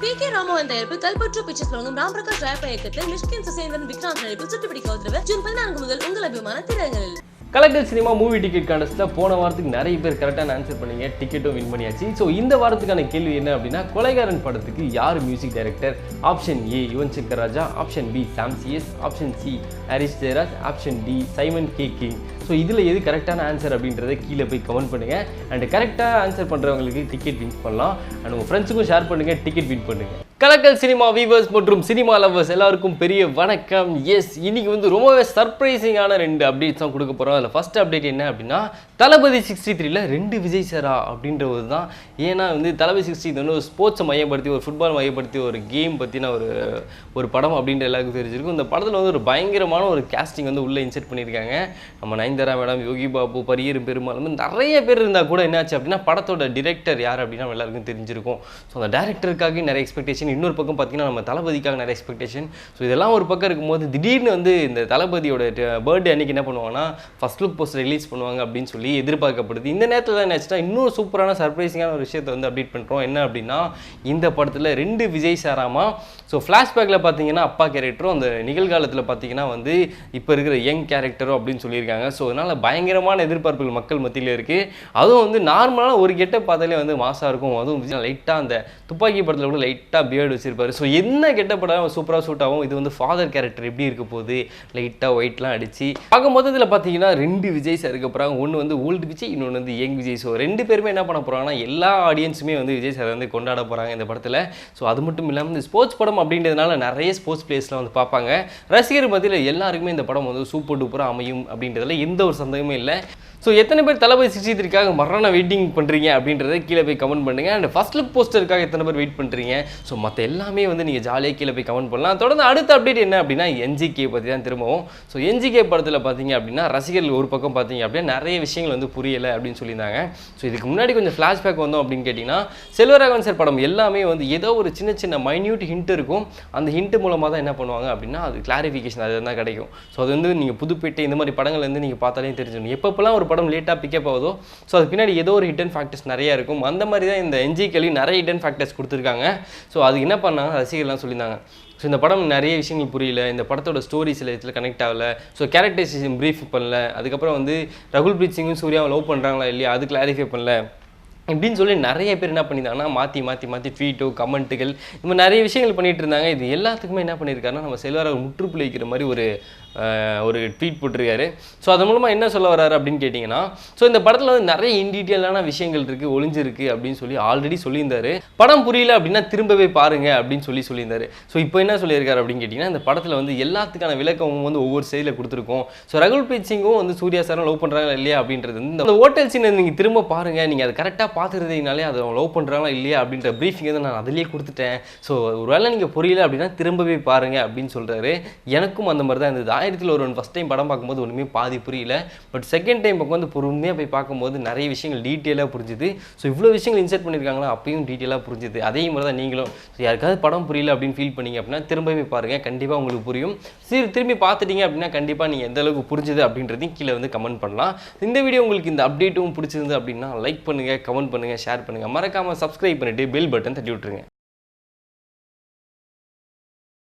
B K Ramohan தயாரிப்பு கல்பற்று pictures வழங்கும் ராம் பிரகாஷ் ராயப்பா இயக்கத்தில் மிஷ்கின் சுசேந்திரன் விக்ராந்த் நடிப்பில் சுட்டுப்பிடிக்க உத்தரவு ஜூன் பதினான்கு முதல் உங்கள் அபிமான திரையரங்களில் கலெக்டர் சினிமா மூவி டிக்கெட் கான்டெஸ்ட்டில் போன வாரத்துக்கு நிறைய பேர் கரெக்டான ஆன்சர் பண்ணீங்க. டிக்கெட்டும் வின் பண்ணியாச்சு. ஸோ இந்த வாரத்துக்கான கேள்வி என்ன அப்படின்னா கொலைகாரன் படத்துக்கு யார் music director option A Yuvan Shankar Raja. Option B Sam C option C Harris Jayaraj. Option D Simon K King so இதில் எது கரெக்டான ஆன்சர் அப்படின்றத கீழே போய் கமெண்ட் பண்ணுங்கள் அண்ட் கரெக்டாக ஆன்சர் பண்ணுறவங்களுக்கு டிக்கெட் வின் பண்ணலாம். அண்ட் உங்கள் ஃப்ரெண்ட்ஸுக்கும் ஷேர் பண்ணுங்கள் டிக்கெட் வின் பண்ணுங்கள் கலக்கல் சினிமா வீவர்ஸ் மற்றும் சினிமா லவர்ஸ் எல்லாருக்கும் பெரிய வணக்கம். எஸ் இன்னைக்கு வந்து ரொம்பவே சர்ப்ரைசிங்கான ரெண்டு அப்டேட்ஸ் தான் கொடுக்க போகிறோம் அதில் ஃபர்ஸ்ட் அப்டேட் என்ன அப்படின்னா தளபதி சிக்ஸ்டி த்ரீல ரெண்டு விஜய் சாரா அப்படின்றது தான் ஏன்னா வந்து தளபதி சிக்ஸ்டி வந்து ஒரு ஸ்போர்ட்ஸை மையப்படுத்தி ஒரு ஃபுட்பால் மையப்படுத்தி ஒரு கேம் பற்றின ஒரு ஒரு படம் அப்படின்ற எல்லாருக்கும் தெரிஞ்சிருக்கும். இந்த படத்தில் வந்து ஒரு பயங்கரமான ஒரு கேஸ்டிங் வந்து உள்ளே இன்செர்ட் பண்ணியிருக்காங்க. நம்ம நயன்தாரா மேடம் யோகி பாபு பரியர் பெருமாள் நிறைய பேர் இருந்தால் கூட என்னாச்சு அப்படின்னா படத்தோட டிரெக்டர் யார் அப்படின்னா எல்லாருக்கும் தெரிஞ்சிருக்கும். ஸோ அந்த டேரக்டருக்காக நிறைய எக்ஸ்பெக்டேஷன் இன்னொரு பக்கம் பார்த்தீங்கன்னா நம்ம தளபதிக்காக நிறைய எக்ஸ்பெக்டேஷன் ஸோ இதெல்லாம் ஒரு பக்கம் இருக்கும்போது திடீர்னு வந்து இந்த தளபதியோட பர்த்டே அன்னைக்கு என்ன பண்ணுவாங்கன்னா ஃபர்ஸ்ட் லுக் போஸ்ட் ரிலீஸ் பண்ணுவாங்க அப்படின்னு சொல்லி எதிர்பார்க்கப்படுது. இந்த நேரத்தில் தான் என்னாச்சுன்னா இன்னும் சூப்பரான சர்ப்ரைசிங்கான ஒரு விஷயத்தை வந்து அப்டேட் பண்ணுறோம் என்ன அப்படின்னா இந்த படத்தில் ரெண்டு விஜய் சாராமா ஸோ ஃப்ளாஷ்பேக்கில் பார்த்தீங்கன்னா அப்பா கேரக்டரும் அந்த நிகழ்காலத்தில் பார்த்தீங்கன்னா வந்து இப்போ இருக்கிற யங் கேரக்டரும் அப்படின்னு சொல்லியிருக்காங்க. ஸோ அதனால் பயங்கரமான எதிர்பார்ப்புகள் மக்கள் மத்தியில் இருக்குது அதுவும் வந்து நார்மலான ஒரு கெட்ட பார்த்தாலே வந்து மாசாக இருக்கும். அதுவும் லைட்டாக அந்த துப்பாக்கி படத்தில் கூட லைட்டாக பியர்டு வச்சிருப்பாரு ஸோ என்ன கெட்ட படம்? சூப்பராக சூட் ஆகும் இது வந்து ஃபாதர் கேரக்டர் எப்படி இருக்க போகுது? லைட்டாக ஒயிட்லாம் அடிச்சு. பார்க்கும் மொத்தத்தில் பார்த்தீங்கன்னா ரெண்டு விஜய் சார் இருக்க போகிறாங்க ஒன்று வந்து ஓல்டு விஜய் இன்னொன்று வந்து யங் விஜய். ஸோ ரெண்டு பேருமே என்ன பண்ண போகிறாங்கன்னா எல்லா ஆடியன்ஸுமே வந்து விஜய் சார் வந்து கொண்டாட போகிறாங்க இந்த படத்தில். ஸோ அது மட்டும் இல்லாமல் இந்த ஸ்போர்ட்ஸ் படம் அப்படின்றதுனால நிறைய ஸ்போர்ட்ஸ் பிளேஸ்லாம் வந்து பார்ப்பாங்க. ரசிகர் மத்தியில் எல்லாருக்குமே இந்த படம் வந்து சூப்பர் டூப்பராக அமையும் அப்படின்றதுல எந்த ஒரு சந்தேகமே இல்லை. ஸோ எத்தனை பேர் தளபதி சிக்ஸ்டி த்ரீக்காக மரண வெயிட்டிங் பண்ணுறீங்க அப்படின்றத கீழே போய் கமெண்ட் பண்ணுங்கள் அண்ட் ஃபஸ்ட் லுக் போஸ்டருக்காக எத்தனை பேர் வெயிட் பண்ணுறீங்க ஸோ மற்ற எல்லாமே வந்து நீங்கள் ஜாலியாக கீழே போய் கமெண்ட் பண்ணலாம். தொடர்ந்து அடுத்த அப்டேட் என்ன அப்படின்னா என்ஜிகே பற்றி தான் திரும்பவும். ஸோ என்ஜிகே படத்தில் பார்த்தீங்க அப்படின்னா ரசிகர்கள் ஒரு பக்கம் பார்த்தீங்க அப்படின்னா நிறைய விஷயங்கள் வந்து புரியலை அப்படின்னு சொல்லியிருந்தாங்க. ஸோ இதுக்கு முன்னாடி கொஞ்சம் ஃப்ளாஷ்பேக் வந்தோம் அப்படின்னு கேட்டிங்கன்னா செல்வராகவன் சார் படம் எல்லாமே வந்து ஏதோ ஒரு சின்ன சின்ன மைன்யூட் ஹிண்ட் இருக்கும். அந்த ஹிண்ட் மூலமாக தான் என்ன பண்ணுவாங்க அப்படின்னா அது கிளாரிஃபிகேஷன் அது தான் கிடைக்கும். ஸோ அது வந்து நீங்கள் புதுப்பேட்டை இந்த மாதிரி படங்கள் வந்து நீங்கள் பார்த்தாலே தெரிஞ்சிடும். எப்பப்பெல்லாம் ஒரு படம் லேட்டாக பிக்கப் ஆகுதோ ஸோ அது பின்னாடி ஏதோ ஒரு ஹிடன் ஃபேக்டர்ஸ் நிறையா இருக்கும். அந்த மாதிரி தான் இந்த என்ஜிக்கலையும் நிறைய ஹிடன் ஃபேக்டர்ஸ் கொடுத்துருக்காங்க. ஸோ அது என்ன பண்ணாங்க ரசிகர்லாம் சொல்லியிருந்தாங்க. ஸோ இந்த படம் நிறைய விஷயங்கள் புரியல. இந்த படத்தோட ஸ்டோரி சில இதில் கனெக்ட் ஆகலை. ஸோ கேரக்டரைசேஷன் ப்ரீஃப் பண்ணல. அதுக்கப்புறம் வந்து ரகுல் பிரீத் சிங்கும் சூர்யாவை லவ் பண்ணுறாங்களா இல்லையா? அது கிளாரிஃபை பண்ணல. இப்படின்னு சொல்லி நிறைய பேர் என்ன பண்ணியிருந்தாங்கன்னா மாற்றி மாற்றி மாற்றி ட்வீட்டோ கமெண்ட்டுகள் இந்த மாதிரி நிறைய விஷயங்கள் பண்ணிகிட்டு இருந்தாங்க. இது எல்லாத்துக்குமே என்ன பண்ணியிருக்காருன்னா நம்ம செல்வாரை முற்றுப்புள்ளி வைக்கிற மாதிரி ஒரு ஒரு ட்வீட் போட்டிருக்காரு. ஸோ அது மூலமாக என்ன சொல்ல வராரு அப்படின்னு கேட்டிங்கன்னா ஸோ இந்த படத்தில் வந்து நிறைய இன்டீட்டெயிலான விஷயங்கள் இருக்குது ஒளிஞ்சிருக்கு அப்படின்னு சொல்லி ஆல்ரெடி சொல்லியிருந்தாரு. படம் புரியல அப்படின்னா திரும்பவே பாருங்க அப்படின்னு சொல்லி சொல்லியிருந்தாரு. ஸோ இப்போ என்ன சொல்லியிருக்காரு அப்படின்னு கேட்டிங்கன்னா இந்த படத்தில் வந்து எல்லாத்துக்கான விளக்கமும் வந்து ஒவ்வொரு சைடில் கொடுத்துருக்கோம். ஸோ ரகுல் பிரீத் சிங்கும் வந்து சூர்யா சாரும் லவ் பண்ணுறாங்களா இல்லையா அப்படின்றது வந்து இந்த ஹோட்டல் சீனை நீங்கள் திரும்ப பாருங்கள் நீங்கள் அதை கரெக்டாக பார்த்துருந்தீங்கனாலே அதை லவ் பண்ணுறாங்களா இல்லையா அப்படின்ற ப்ரீஃபிங் வந்து நான் அதிலேயே கொடுத்துட்டேன். ஸோ ஒருவேளை நீங்கள் புரியல அப்படின்னா திரும்பவே பாருங்கள் அப்படின்னு சொல்கிறாரு எனக்கும் அந்த மாதிரி தான் இருந்தது. ஆயிரத்தில் ஒரு ஃபஸ்ட் டைம் படம் பார்க்கும்போது ஒன்றுமே பாதி புரியல. பட் செகண்ட் டைம் பக்கம் வந்து பொறுமையாக போய் பார்க்கும்போது நிறைய விஷயங்கள் டீட்டெயிலாக புரிஞ்சுது. ஸோ இவ்வளோ விஷயங்கள் இன்சர்ட் பண்ணியிருக்காங்களா அப்பயும் டீட்டெயிலாக புரிஞ்சுது. அதே மாதிரி தான் நீங்களும். ஸோ யாருக்காவது படம் புரியல அப்படின்னு ஃபீல் பண்ணீங்க அப்படின்னா திரும்பவே பாருங்கள் கண்டிப்பாக உங்களுக்கு புரியும். சரி திரும்பி பார்த்துட்டீங்க அப்படின்னா கண்டிப்பாக நீங்கள் எந்த அளவுக்கு புரிஞ்சுது அப்படின்றதையும் கீழே வந்து கமெண்ட் பண்ணலாம். இந்த வீடியோ உங்களுக்கு இந்த அப்டேட்டும் பிடிச்சிருந்து அப்படின்னா லைக் பண்ணுங்கள் கமெண்ட் பண்ணுங்கள் ஷேர் பண்ணுங்கள் மறக்காமல் சப்ஸ்கிரைப் பண்ணிட்டு பெல் பட்டன் தட்டி விட்டுருங்க.